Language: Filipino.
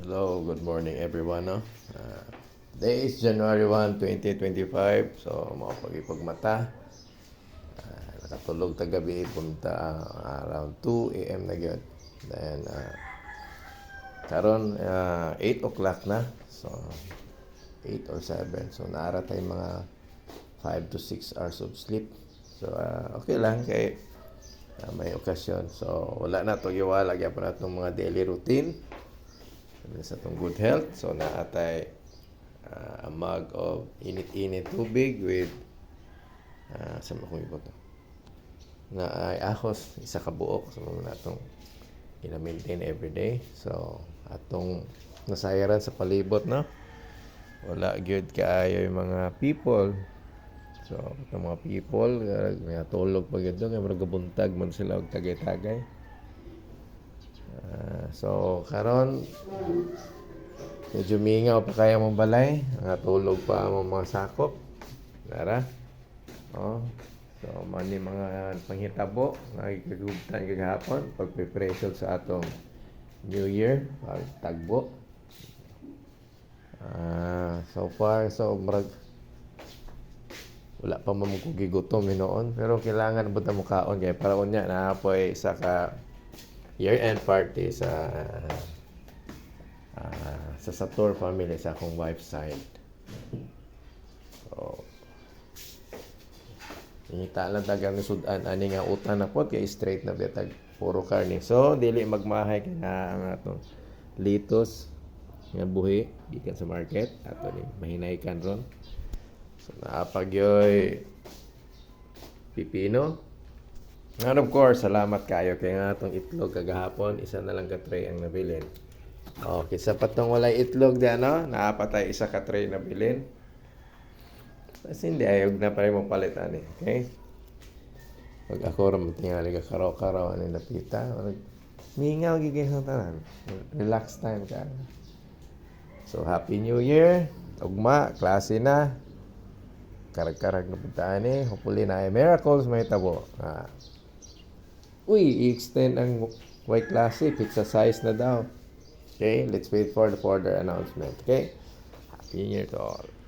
Hello, good morning everyone. No? Uh, today is January 1, 2025. So, makapag-ipagmata. Uh, nakatulog ta gabi, punta uh, around 2 a.m. na gyud. Then, uh, karon uh, 8 o'clock na. So, 8 or 7. So, naara tayong mga 5 to 6 hours of sleep. So, uh, okay lang kay uh, may okasyon. So, wala na to giwala gyapon atong mga daily routine sa itong good health. So, naatay uh, a mug of init-init tubig with uh, sa mga ko to. Na ay ahos, isa ka buok. So, na itong ina-maintain everyday. So, atong nasayaran sa palibot, no? Wala good kaayo yung mga people. So, itong mga people, uh, may tulog pa gito, kaya magabuntag man sila og tagay-tagay. Ah, so, karon medyo mingaw pa kaya mong balay. Natulog pa ang mga sakop. Dara. Oh. So, mani mga panghitabo nga gigugtan kagahapon pag preparation sa atong New Year, pag tagbo. Ah, so far so murag wala pa man ko gigutom eh noon pero kailangan ba ta mukaon kay para unya na apoy sa ka year-end party sa ah, sa Sator family sa akong wife side. So, Ingita lang tagang sudan ani nga utan na pod kay straight na betag puro karne. So dili magmahay kay ang atong litos nga buhi gikan sa market ato ni mahinay kan ron. So naapag yoy pipino And of course, salamat kayo kay nga itong itlog kagahapon, isa na lang ka tray ang nabilin. Okay, sa patong walay itlog di ano, naapatay isa ka tray na bilin. Kasi hindi ayog na pa rin mo palitan eh. Okay? Pag ako rin tingali ka karaw-karaw ano napita, mingaw gigay sa tanan. Relax time ka. So, Happy New Year. Ugma, klase na. Karag-karag na puntaan eh. Hopefully na ay miracles may tabo. Ah. Uy, i-extend ang white classy. Pizza size na daw. Okay, let's wait for the further announcement. Okay? Happy New Year to all.